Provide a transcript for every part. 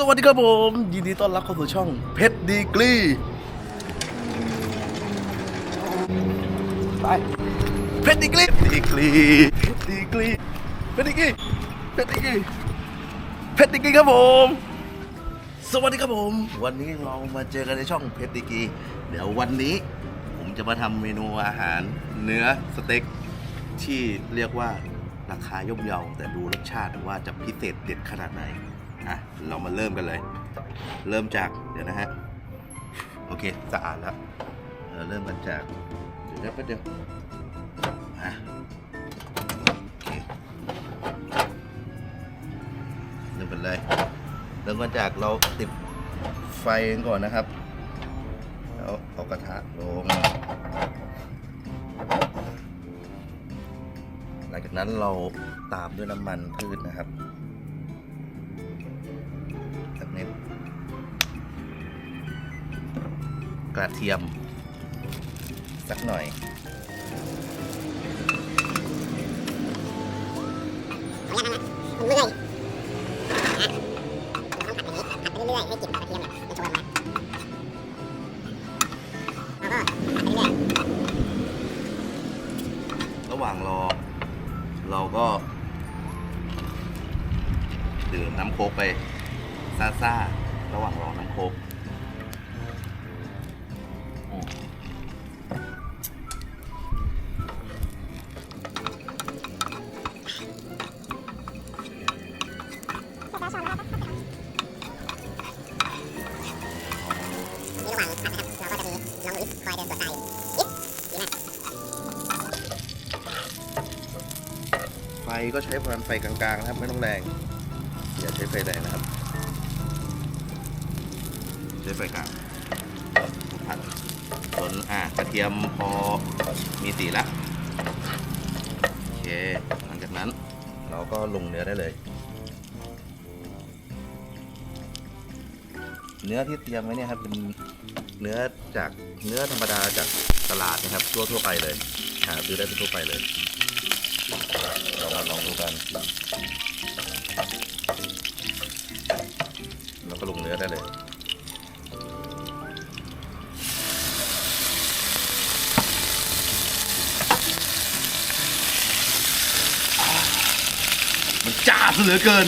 สวัสดีครับผม ยินดีต้อนรับเข้าสู่ช่องเพชรดีกรีไปเพชรดีกรีดีกรีเพชรดีกรีเพชรดีกรีเพชรดีกรีเพชรดีกรีครับผม สวัสดีครับผม วันนี้เรามาเจอกันในช่องเพชรดีกรีเดี๋ยววันนี้ผมจะมาทำเมนูอาหารเนื้อสเต็กที่เรียกว่าราคาย่อมเยาแต่ดูรสชาติว่าจะพิเศษเด็ดขนาดไหน อะเรามาเริ่มกันเลย เริ่มจากเดี๋ยวนะฮะโอเคสะอาดแล้วเราเริ่มกันจากเดี๋ยวนะแป๊บเดียวอะโอเคเริ่มกันเลยเริ่มกันจากเราติดไฟก่อนนะครับแล้วเอากระทะลงหลังจากนั้นเราตามด้วยน้ำมันพืชนะครับ กระเทียม สักหน่อยเมื่อยเรื่อยให้กลิ่นกระเทียมเนี่ยมันชยออกมาแล้วก็เรื่อยระหว่างรอ เราก็ ดื่มน้ำโคกไป ซ่าๆ ระหว่างรอน้ำโคก ไฟก็ใช้ประมาณไฟกลางๆนะครับ ไม่ต้องแรง อย่าใช้ไฟแรงนะครับ ใช้ไฟกลางผัดส่วนอะกระเทียมพอมีสีละโอเคหลังจากนั้น เราก็ลงเนื้อได้เลย เนื้อที่เตรียมไว้เนี่ยครับเป็น เนื้อจากเนื้อธรรมดาจากตลาดนะครับ ทั่วทั่วไปเลยหาซื้อได้ทั่วไปเลยเรามาลองดูกันแล้วก็ลงเนื้อได้เลยมันจ้าซะเหลือเกิน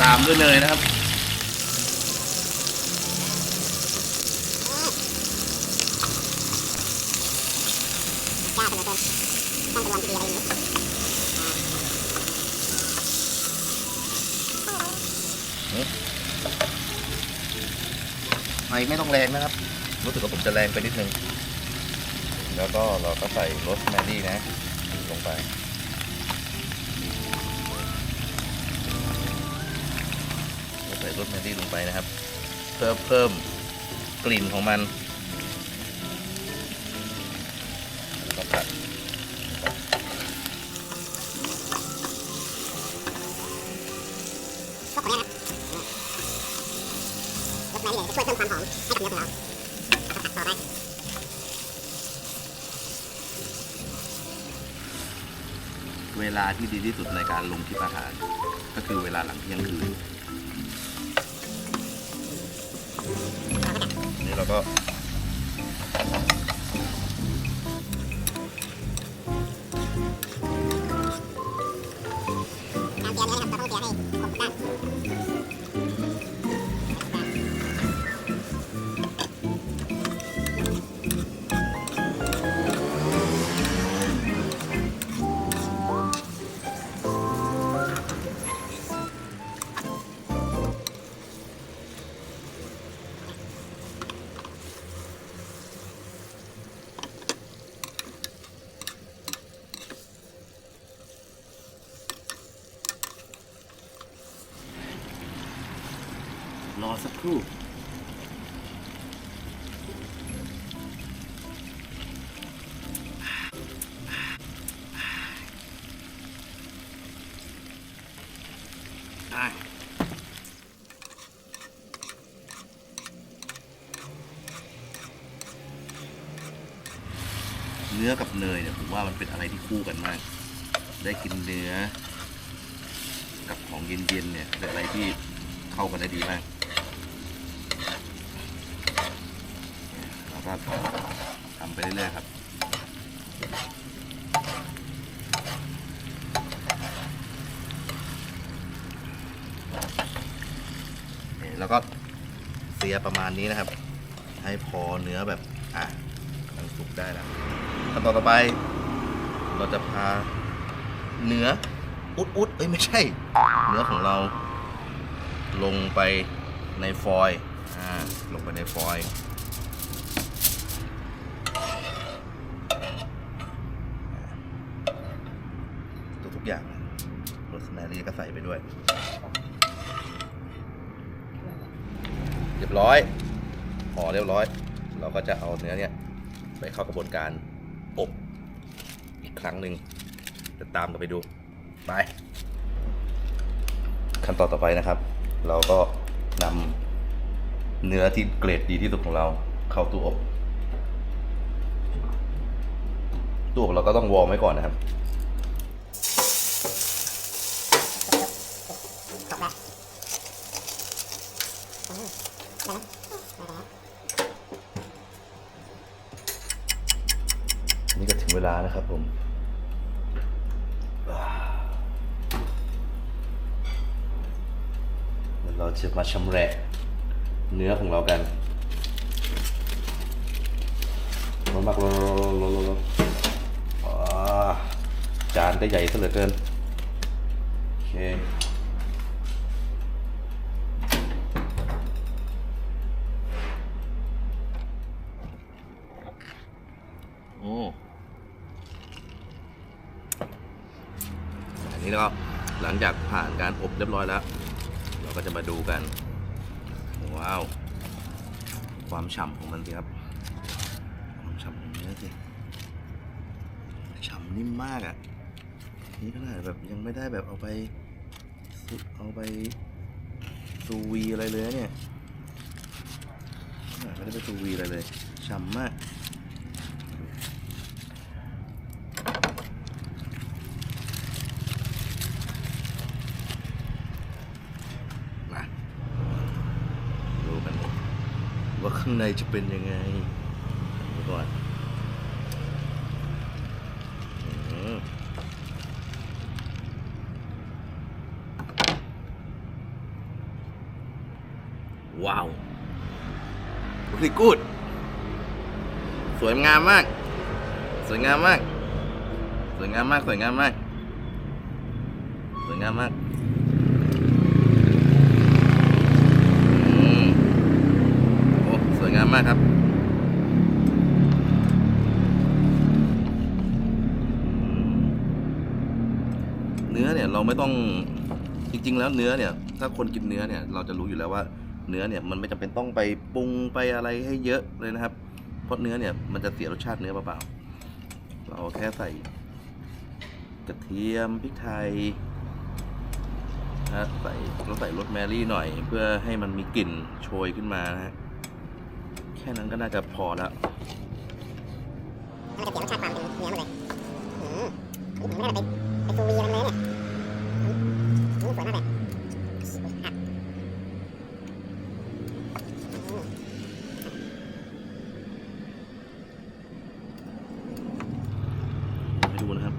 ตามด้วยเนยนะครับ กล้าเสมอเกินตั้งเป็นวันที่ดีอะไรอย่างนี้ ไฟไม่ต้องแรงนะครับ รู้สึกว่าผมจะแรงไปนิดนึง แล้วก็เราก็ใส่รสแมรี่นะ ลงไป เราใส่รสแมรี่ลงไปนะครับ เพื่อเพิ่มกลิ่นของมันแล้วก็ผัด ช่วยเพิ่มความหอมให้กับเนื้อของเราแล้วก็ผัดต่อไปเวลาที่ดีที่สุดในการลงคลิปอาหาร ก็คือเวลาหลังเที่ยงคืนนี่เราก็ รอสักครู่ ได้เนื้อกับเนยเนี่ยผมว่ามันเป็นอะไรที่คู่กันมาก ได้กินเนื้อ กับของเย็นๆเนี่ยเป็นอะไรที่เข้ากันได้ดีมาก็ทำไปเรื่อยๆครับแล้วก็เสียประมาณนี้นะครับ ให้พอเนื้อแบบอะกำลังสุกได้แล้วขั้นตอนต่อไป เราจะพาเนื้ออุดอุดเอ้ยไม่ใช่ เนื้อของเราลงไปในฟอยล์อ่าลงไปในฟอยล์ตัวทุ กอย่างโรสแมรี่ก็ใส่ไปด้วย เรียบร้อยพอเรียบร้อย เราก็จะเอาเนื้อเนี่ยไปเข้ากระบวนการอบอีกครั้งหนึ่งจะตามกันไปดู ไป ขั้นตอนต่อไปนะครับ เราก็นำเนื้อที่เกรดดีที่สุดของเราเข้าตู้อบตู้อบเราก็ต้องวอร์มไว้ก่อนนะครับ ครบแล้วอืมได้ไหมได้แล้ว นี่ก็ถึงเวลานะครับผมเราจะมาชำแหละเนื้อของเรากันร้อนมากร้อนร้อนร้อนร้อนจานก็ใหญ่ซะเหลือเกินโอเค โอ้ อันนี้แล้วก็หลั งจากผ่านการอบเรียบร้อยแล้ว เราก็จะมาดูกัน ว้าว ความฉ่ำของมันสิครับ ความฉ่ำของเนื้อสิฉ่ำนิ่มมากอะ่ะนี่ขนาดแบบยังไม่ได้แบบเอาไปเอาไปซูวีอะไรเลยเนี่ยขนาดไม่ได้ไปซูวีอะไรเลยฉ่ำมาก มาดูกันว่า ข้างในจะเป็นยังไงก่อนว้าวรีกูด สวยงามมาก สวยงามมาก สวยงามมาก สวยงามมาก สวยงามมาก อืมโอ้สวยงา มากครับ เนื้อเนี่ยเราไม่ต้องจริง ๆ แล้วเนื้อเนี่ย ถ้าคนกินเนื้อเนี่ย เราจะรู้อยู่แล้วว่า เนื้อเนี่ยมันไม่จำเป็นต้องไปปรุงไปอะไรให้เยอะเลยนะครับ เพราะเนื้อเนี่ยมันจะเสียรสชาติเนื้อเปล่าๆเราแค่ใส่ กระเทียมพริกไทยนะใส่เราใส่รสแมรี่หน่อยเพื่อให้มันมีกลิ่นโชยขึ้นมานะฮะ แค่นั้นก็น่าจะพอแล้วมันจะเสียรสชาติความเป็นเนื้อหมดเลยอืมผมไม่ได้ไปไปซูวีอะไรเลยเนี่ยอืมอืมสวยมากเลยอะอืมให้ดูนะครับ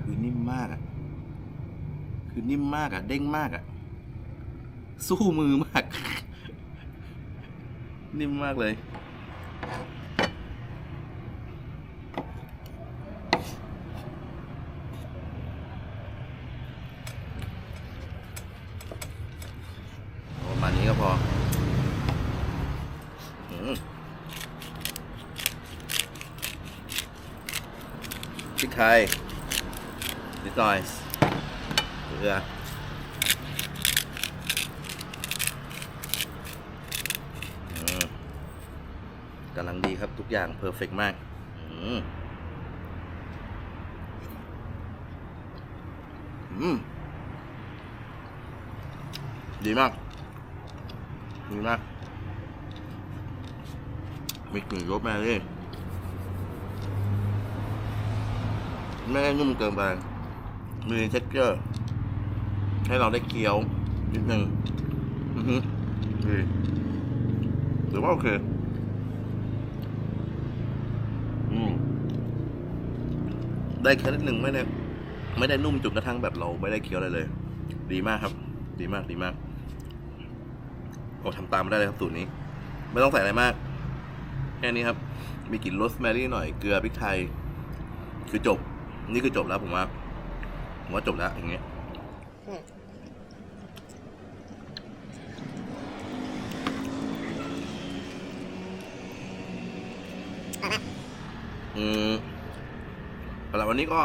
คือนิ่มมากอะคือนิ่มมากอะ เด้งมากอะ สู้มือมาก นิ่มมากเลย ประมาณนี้ก็พอพริกไทยนิดหน่อยเกลือม กำลังดีครับทุกอย่างเพอร์เฟกมากอืมดีมาก ดีมาก มีกลิ่นรสแม่เลยไม่ได้นุ่มเกินไป มีเท็กเจอร์ ให้เราได้เคี้ยวนิดนึง อือฮึดีหรือว่าโอเค อืม ได้แค่นิดหนึ่งไม่ได้ไม่ได้นุ่มจนกระทั่งแบบเราไม่ได้เคี้ยวอะไรเลย ดีมากครับ ดีมากดีมากโอ้ทำตามไม่ได้เลยครับสูตรนี้ ไม่ต้องใส่อะไรมากแค่นี้ครับ มีกลิ่นโรสแมรี่หน่อยเกลือพริกไทย คือจบ นี่คือจบแล้วผมว่าผมว่าจบแล้วอย่างเงี้ยอืม อร่อยมากอืมสำหรับวันนี้ก็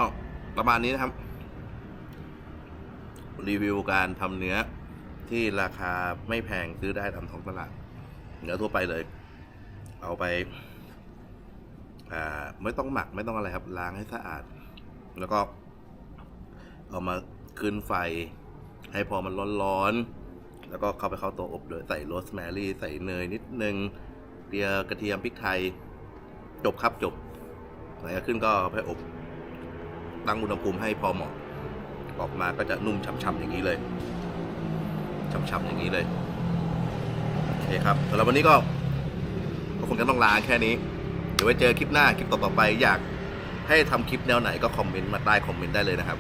ประมาณนี้นะครับ รีวิวการทำเนื้อที่ราคาไม่แพงซื้อได้ตามท้องตลาดเนื้อทั่วไปเลย เอาไปไม่ต้องหมักไม่ต้องอะไรครับ ล้างให้สะอาด แล้วก็ เอามาขึ้นไฟ ให้พอมันร้อนๆ แล้วก็เข้าไปเข้าตัวอบโดยใส่โรสแมรี่ ใส่เนยนิดนึงเกลือกระเทียมพริกไทย จบครับจบหลังจากขึ้นก็ไปอบ ตั้งอุณหภูมิให้พอเหมาะ ออกมาก็จะนุ่มฉ่ำๆอย่างนี้เลยฉ่ำๆอย่างนี้เลยโอเคครับสำหรับวันนี้ก็ก็คงจะต้องลาแค่นี้ เดี๋ยวไว้เจอคลิปหน้าคลิปต่อๆไปอยากให้ทำคลิปแนวไหนก็คอมเมนต์มาใต้คอมเมนต์ได้เลยนะครับ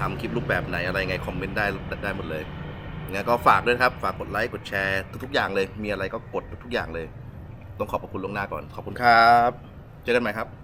ทำคลิปรูปแบบไหนอะไรไงคอมเมนต์ได้ได้หมดเลยงั้นก็ฝากด้วยครับ ฝากกดไลค์กดแชร์ทุกๆอย่างเลย มีอะไรก็กดทุกๆอย่างเลย ต้องขอบพระคุณล่วงหน้าก่อน ขอบคุณครับ เจอกันใหม่ครับ